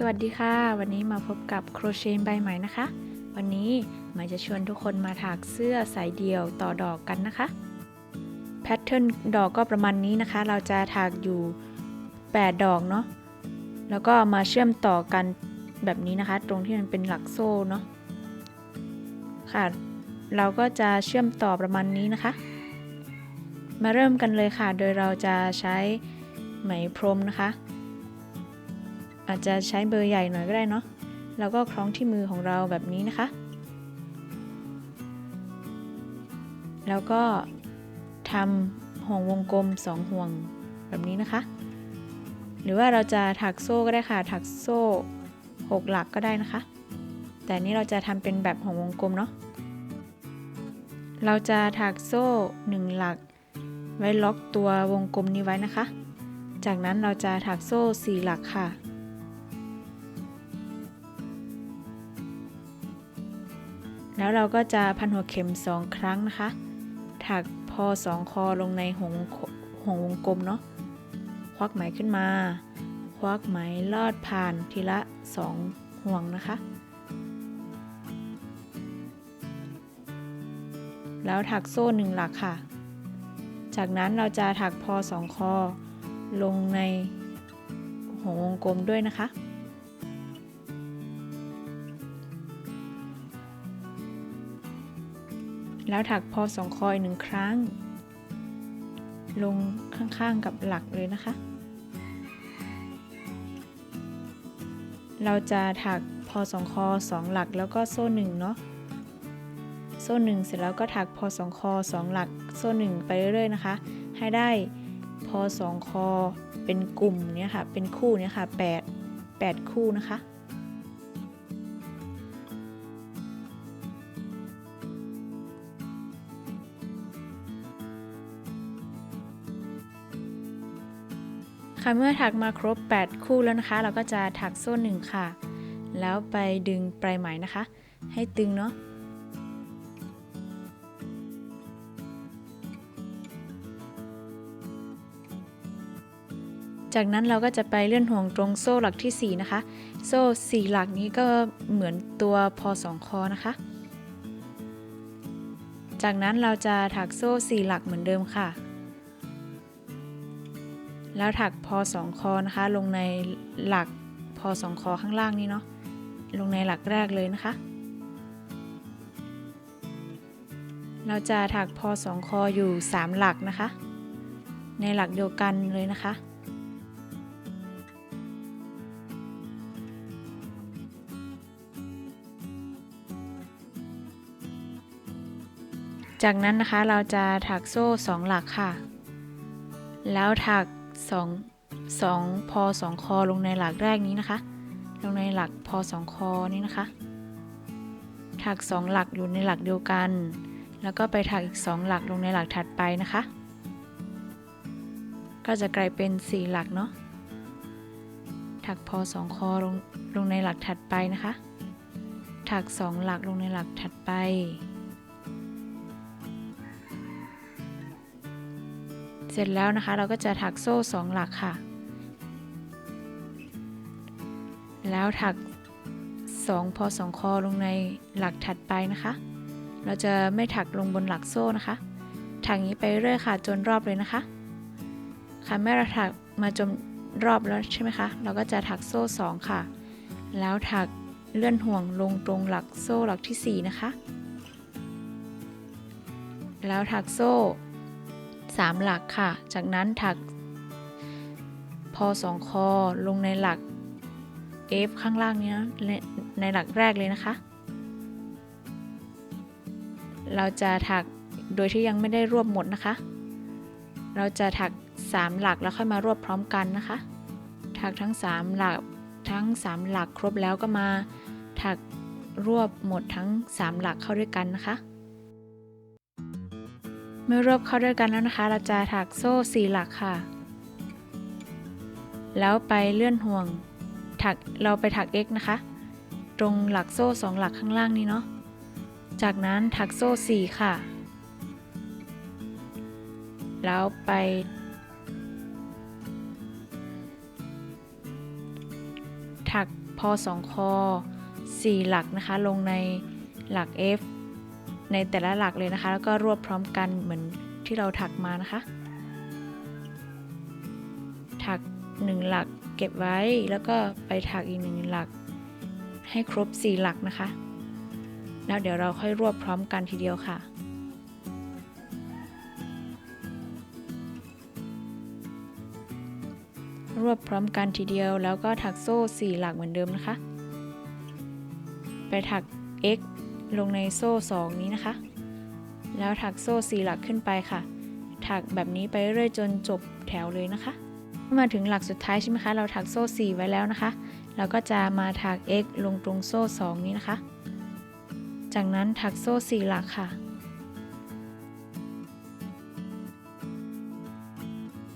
สวัสดีค่ะ วันนี้มาพบกับโครเชต์ใบใหม่นะคะ วันนี้หมายจะชวนทุกคนมาถักเสื้อสายเดี่ยวต่อดอกกันนะคะแพทเทิร์นดอกก็ประมาณนี้นะคะ เราจะถักอยู่ 8 ดอกเนาะแล้วก็มาเชื่อมต่อกันแบบนี้นะคะ ตรงที่มันเป็นหลักโซ่เนาะค่ะ เราก็จะเชื่อมต่อประมาณนี้นะคะ มาเริ่มกันเลยค่ะ โดยเราจะใช้ไหมพรมนะคะ อาจจะใช้เบอร์ใหญ่หน่อยก็ได้เนาะแล้วก็คล้องที่มือของเราแบบนี้นะคะ แล้วก็ทำห่วงวงกลมสองห่วงแบบนี้นะคะ หรือว่าเราจะถักโซ่ก็ได้ค่ะ ถักโซ่หกหลักก็ได้นะคะ แต่นี้เราจะทำเป็นแบบห่วงวงกลมเนาะ เราจะถักโซ่หนึ่งหลัก ไว้ล็อกตัววงกลมนี้ไว้นะคะ จากนั้นเราจะถักโซ่สี่หลักค่ะ แล้วเราก็จะพันหัวเข็มสองครั้งนะคะ ถักพอสองคอลงในหงหงวงกลมเนาะ ควักไหมขึ้นมา ควักไหมลอดผ่านทีละสองห่วงนะคะ แล้วถักโซ่หนึ่งหลักค่ะ จากนั้นเราจะถักพอสองคอลงในหัววงกลมด้วยนะคะ แล้วถักพอสองคอยหนึ่งครั้ง ลงข้างๆกับหลักเลยนะคะ เราจะถักพอสองคอสองหลักแล้วก็โซ่หนึ่งเนาะโซ่หนึ่งเสร็จแล้วก็ถักพอสองคอสองหลักโซ่หนึ่งไปเรื่อยๆนะคะ ให้ได้พอสองคอเป็นกลุ่มเนี้ยค่ะเป็นคู่เนี้ยค่ะแปดแปดคู่นะคะ ค่ะเมื่อถักมาครบ 8 คู่แล้วนะคะ เราก็จะถักโซ่หนึ่งค่ะ แล้วไปดึงปลายไหมนะคะ ให้ตึงเนาะจากนั้นเราก็จะไปเลื่อนห่วงตรงโซ่หลักที่ 4 นะคะ โซ่ 4 หลักนี้ก็เหมือนตัวพอสองคอนะคะ จากนั้นเราจะถักโซ่ 4 หลักเหมือนเดิมค่ะ แล้วถักพอสองคอนะคะ ลงในหลักพอสองคอข้างล่างนี้เนาะลงในหลักแรกเลยนะคะ เราจะถักพอสองคออยู่ 3 หลักนะคะ ในหลักเดียวกันเลยนะคะจากนั้นนะคะเราจะถักโซ่ 2 หลักค่ะ แล้วถัก 2 2พอ2คอลงในหลักแรกนี้นะคะ ลงในหลักพอ2คอนี้นะคะ ถัก 2 หลักอยู่ในหลักเดียวกัน แล้วก็ไปถักอีก 2 หลักลงในหลักถัดไปนะคะ ก็จะกลายเป็น 4 หลักเนาะ ถักพอ2คอลงลงในหลักถัดไปนะคะ ถัก 2 หลักลงในหลักถัดไป เสร็จแล้วนะคะเราก็จะถักโซ่ 2 หลักค่ะ แล้วถัก 2 พอ 2 คอลงในหลักถัดไปนะคะ เราจะไม่ถักลงบนหลักโซ่นะคะ ถักอย่างนี้ไปเรื่อยค่ะจนรอบเลยนะคะ ค่ะเมื่อเราถักมาจนรอบแล้วใช่ไหมคะ เราก็จะถักโซ่ 2 ค่ะ แล้วถักเลื่อนห่วงลงตรงหลักโซ่หลักที่ 4 นะคะ แล้วถักโซ่ 3 หลักค่ะ จากนั้นถักพอ2คอลงในหลัก F ข้างล่างนี้นะในในหลักแรกเลยนะคะ เราจะถักโดยที่ยังไม่ได้รวบหมดนะคะ เราจะถัก 3 หลักแล้วค่อยมารวบพร้อมกันนะคะ ถักทั้ง 3 หลักทั้ง 3 หลักครบแล้วก็มาถักรวบหมดทั้ง 3 หลักเข้าด้วยกันนะคะ เมื่อรวบเข้าด้วยกันแล้วนะคะ เราจะถักโซ่4หลักค่ะ แล้วไปเลื่อนห่วง ถักเราไปถัก x นะคะ ตรงหลักโซ่2หลักข้างล่างนี้เนาะ จากนั้นถักโซ่4ค่ะ แล้วไป ถักพอสองคอสี่หลักนะคะ ลงในหลัก F ในแต่ละหลักเลยนะคะ แล้วก็รวบพร้อมกันเหมือนที่เราถักมานะคะ ถักหนึ่งหลักเก็บไว้แล้วก็ไปถักอีกหนึ่งหลัก ให้ครบ 4 หลักนะคะ แล้วเดี๋ยวเราค่อยรวบพร้อมกันทีเดียวค่ะรวบพร้อมกันทีเดียวแล้วก็ถักโซ่ 4 หลักเหมือนเดิมนะคะ ไปถัก x ลงในโซ่ 2 นี้นะคะ แล้วถักโซ่ 4 หลักขึ้นไปค่ะ ถักแบบนี้ไปเรื่อยจนจบแถวเลยนะคะ มาถึงหลักสุดท้ายใช่ไหมคะ เราถักโซ่ 4 ไว้แล้วนะคะ เราก็จะมาถัก x ลงตรงโซ่ 2 นี้นะคะ จากนั้นถักโซ่ 4 หลักค่ะ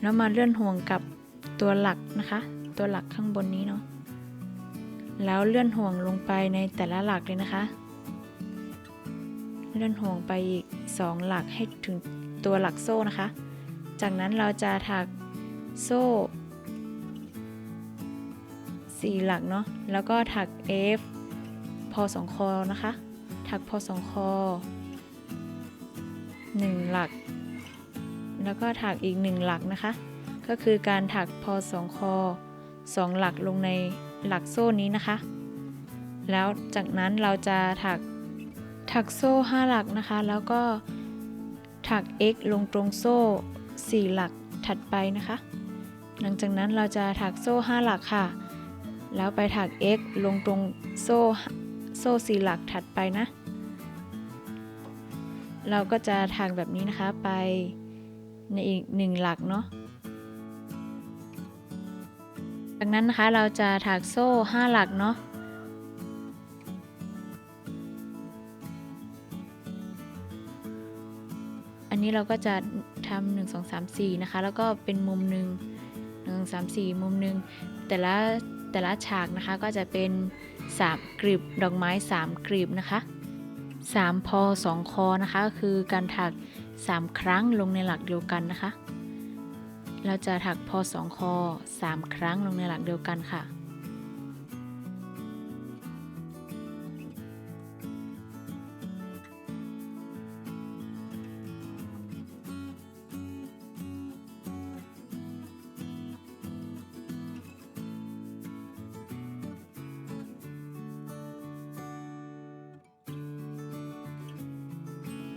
แล้วมาเลื่อนห่วงกับตัวหลักนะคะ ตัวหลักข้างบนนี้เนาะ แล้วเลื่อนห่วงลงไปในแต่ละหลักเลยนะคะ เลื่อนห่วงไปอีก 2 หลักให้ถึงตัวหลักโซ่นะคะ จากนั้นเราจะถักโซ่ 4 หลักเนาะ แล้วก็ถัก F พอสองคอนะคะ ถักพอสองคอ 1 หลัก แล้วก็ถักอีก 1 หลักนะคะ ก็คือการถักพอสองคอ 2 หลักลงในหลักโซ่นี้นะคะ แล้วจากนั้นเราจะถัก ถักโซ่ 5 หลักนะคะ แล้วก็ถัก x ลงตรงโซ่ 4 หลักถัดไปนะคะ หลังจากนั้นเราจะถักโซ่ 5 หลักค่ะ แล้วไปถัก x ลงตรงโซ่โซ่ 4 หลักถัดไปนะ เราก็จะถักแบบนี้นะคะไปในอีก 1 หลักเนาะจากนั้นนะคะเราจะถักโซ่ 5 หลักเนาะ นี้เราก็จะทำหนึ่งสองสามสี่นะคะ แล้วก็เป็นมุมหนึ่งหนึ่งสามสี่มุมหนึ่งแต่ละแต่ละฉากนะคะก็จะเป็นสามกลีบดอกไม้สามกลีบนะคะสามพอสองคอนะคะก็คือการถักสามครั้งลงในหลักเดียวกันนะคะ เราจะถักพอสองคอสามครั้งลงในหลักเดียวกันค่ะ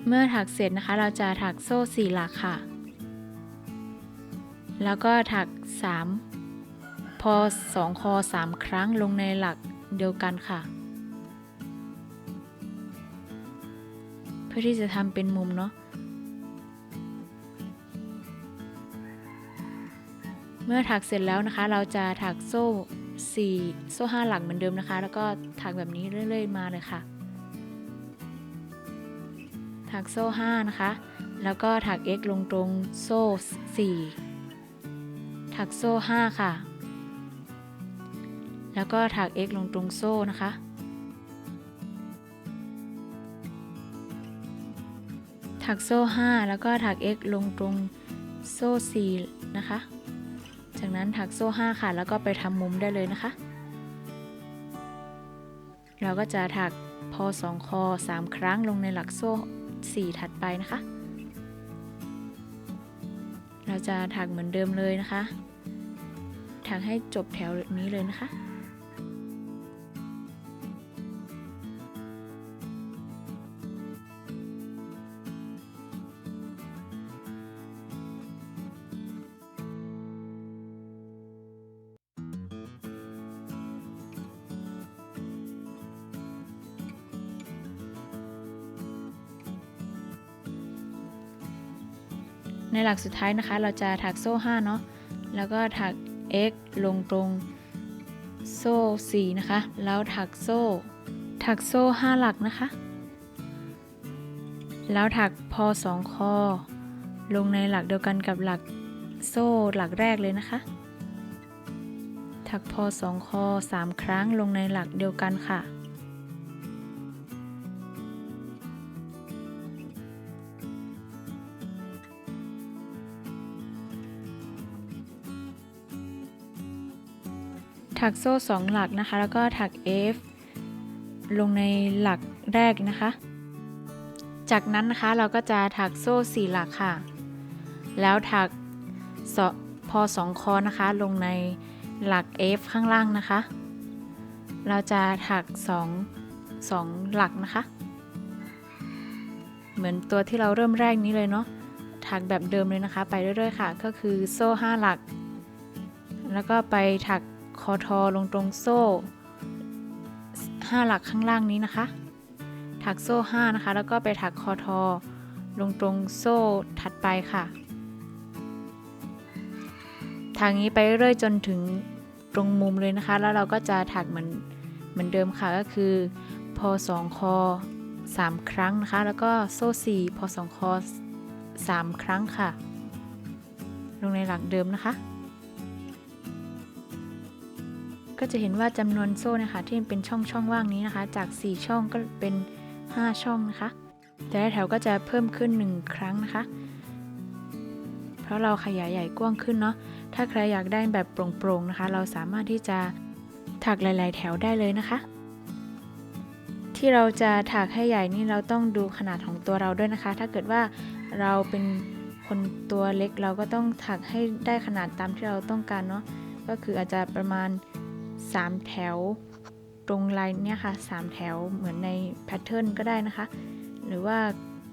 เมื่อถักเสร็จนะคะ เราจะถักโซ่สี่หลักค่ะ แล้วก็ถัก 3 พอ 2 คอ 3 ครั้งลงในหลักเดียวกันค่ะ เพื่อที่จะทำเป็นมุมเนาะเมื่อถักเสร็จแล้วนะคะ เราจะถักโซ่ 4 โซ่ 5 หลักเหมือนเดิมนะคะ แล้วก็ถักแบบนี้เรื่อย ๆ มาเลยค่ะ ถักโซ่ 5 นะคะ แล้วก็ถัก x ลงตรงโซ่ 4 ถักโซ่ 5 ค่ะ แล้วก็ถัก x ลงตรงโซ่นะคะ ถักโซ่ 5 แล้วก็ถัก x ลงตรงโซ่ 4 นะคะ จากนั้นถักโซ่ 5 ค่ะ แล้วก็ไปทำมุมได้เลยนะคะ เราก็จะถักพอ2คอ3 ครั้งลงในหลักโซ่ 4 ถัดไปนะคะ เราจะถักเหมือนเดิมเลยนะคะ ถักให้จบแถวนี้เลยนะคะ ในหลักสุดท้ายนะคะ เราจะถักโซ่ 5 เนาะ แล้วก็ถัก x ลงตรงโซ่ 4 นะคะ แล้วถักโซ่ ถักโซ่ 5 หลักนะคะ แล้วถักพอ 2 คอ ลงในหลักเดียวกันกับหลักโซ่หลักแรกเลยนะคะ ถักพอ 2 คอ 3 ครั้งลงในหลักเดียวกันค่ะ ถักโซ่สองหลักนะคะ แล้วก็ถัก F ลงในหลักแรกนะคะ จากนั้นนะคะเราก็จะถักโซ่สี่หลักค่ะ แล้วถักพอสองคอนะคะ ลงในหลัก F ข้างล่างนะคะ เราจะถักสองสองหลักนะคะ เหมือนตัวที่เราเริ่มแรกนี้เลยเนาะ ถักแบบเดิมเลยนะคะ ไปเรื่อยๆค่ะ ก็คือโซ่ 5 หลัก แล้วก็ไปถัก คอทอลงตรงโซ่ 5 หลักข้างล่างนี้นะคะ ถักโซ่ 5 นะคะ แล้วก็ไปถักคอทอ ลงตรงโซ่ถัดไปค่ะทางนี้ไปเรื่อยๆจนถึงตรงมุมเลยนะคะ แล้วเราก็จะถักเหมือนเหมือนเดิมค่ะก็คือ พอ2คอ3 ครั้งนะคะ แล้วก็โซ่4พอ2คอ3 ครั้งค่ะ ลงในหลักเดิมนะคะ ก็จะเห็นว่าจำนวนโซ่นะคะ ที่เป็นช่องช่องว่างนี้นะคะ จาก 4 ช่องก็เป็น 5 ช่องนะคะ แต่ละแถวก็จะเพิ่มขึ้น 1 ครั้งนะคะ เพราะเราขยายใหญ่กว้างขึ้นเนาะถ้าใครอยากได้แบบโปร่งๆนะคะ เราสามารถที่จะถักหลาย ๆ แถวได้เลยนะคะ ที่เราจะถักให้ใหญ่นี่เราต้องดูขนาดของตัวเราด้วยนะคะ ถ้าเกิดว่าเราเป็นคนตัวเล็กเราก็ต้องถักให้ได้ขนาดตามที่เราต้องการเนาะก็คืออาจจะประมาณ 3 แถว ตรงลายเนี่ยค่ะ 3 แถวเหมือนในแพทเทิร์นก็ได้นะคะ หรือว่า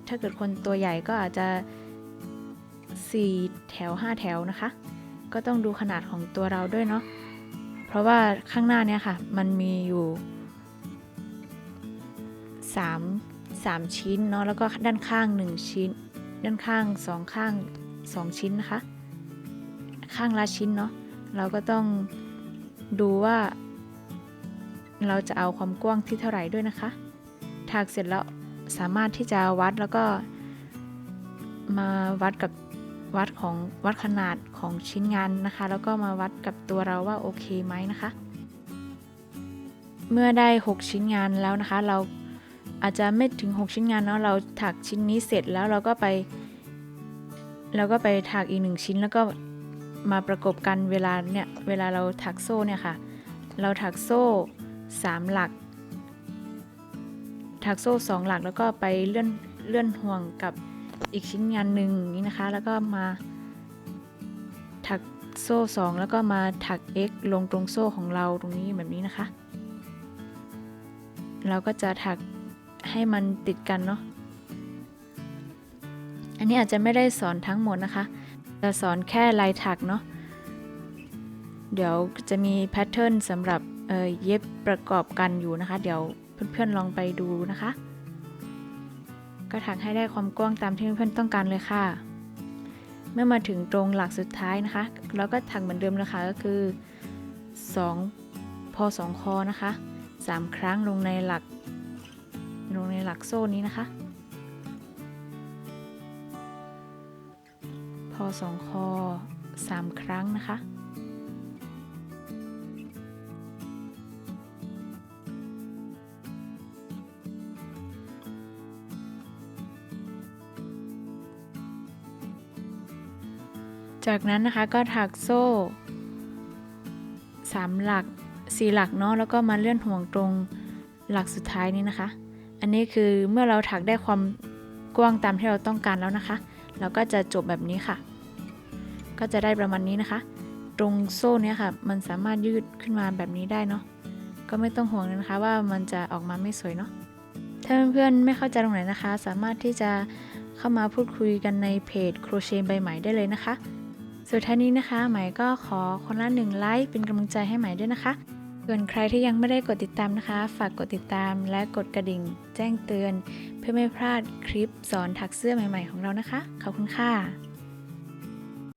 ถ้าเกิดคนตัวใหญ่ก็อาจจะ 4 แถว 5 แถวนะคะ ก็ต้องดูขนาดของตัวเราด้วยเนาะเพราะว่าข้างหน้าเนี่ยค่ะ มันมีอยู่ 3 3 ชิ้นเนาะแล้วก็ด้านข้าง 1 ชิ้น ด้านข้าง 2 ข้าง 2 ชิ้นนะคะ ข้างละชิ้นเนาะเราก็ต้อง ดูว่า เราจะเอาความกว้างที่เท่าไหร่ด้วยนะคะถักเสร็จแล้วสามารถที่จะวัดแล้วก็มาวัดกับวัดของวัดขนาดของชิ้นงานนะคะ แล้วก็มาวัดกับตัวเราว่าโอเคไหมนะคะ เมื่อได้ 6 ชิ้นงานแล้วนะคะ เราอาจจะไม่ถึง 6 ชิ้นงานเนาะเราถักชิ้นนี้เสร็จแล้วเราก็ไป เราก็ไปถักอีกหนึ่งชิ้นแล้วก็ มาประกบกันเวลาเนี่ยเวลาเราถักโซ่เนี่ยค่ะ เราถักโซ่ 3 หลัก ถักโซ่ 2 หลักแล้วก็ไปเลื่อนเลื่อนห่วงกับอีกชิ้นงานหนึ่งนี้นะคะ แล้วก็มาถักโซ่ 2 แล้วก็มาถัก x ลงตรงโซ่ของเราตรงนี้แบบนี้นะคะ เราก็จะถักให้มันติดกันเนาะอันนี้อาจจะไม่ได้สอนทั้งหมดนะคะ จะสอนแค่ลายถักเนาะ เดี๋ยวจะมีแพทเทิร์นสำหรับเเย็บประกอบกันอยู่นะคะ เดี๋ยวเพื่อนๆลองไปดูนะคะ ก็ถักให้ได้ความกว้างตามที่เพื่อนๆต้องการเลยค่ะ เมื่อมาถึงตรงหลักสุดท้ายนะคะ เราก็ถักเหมือนเดิมนะคะก็คือ 2 พอ 2 คอนะคะ 3 ครั้งลงในหลักลงในหลักโซ่นี้นะคะ พอ2คอ3ครั้งนะคะ จากนั้นนะคะก็ถักโซ่3หลัก4หลักเนาะแล้วก็มาเลื่อนห่วงตรงหลักสุดท้ายนี้นะคะ อันนี้คือเมื่อเราถักได้ความกว้างตามที่เราต้องการแล้วนะคะ เราก็จะจบแบบนี้ค่ะ ก็จะได้ประมาณนี้นะคะ ตรงโซ่เนี้ยค่ะ มันสามารถยืดขึ้นมาแบบนี้ได้เนาะก็ไม่ต้องห่วงนะคะว่ามันจะออกมาไม่สวยเนาะถ้าเพื่อนๆไม่เข้าใจตรงไหนนะคะ สามารถที่จะเข้ามาพูดคุยกันในเพจโครเชต์ใบไหม่ได้เลยนะคะ สุดท้ายนี้นะคะไหมก็ขอคนละหนึ่งไลค์เป็นกำลังใจให้ไหมด้วยนะคะส่วนใครที่ยังไม่ได้กดติดตามนะคะ ฝากกดติดตามและกดกระดิ่ง แจ้งเตือน เพื่อไม่พลาดคลิปสอนถักเสื้อใหม่ ๆ ของเรานะคะ ขอบคุณค่ะ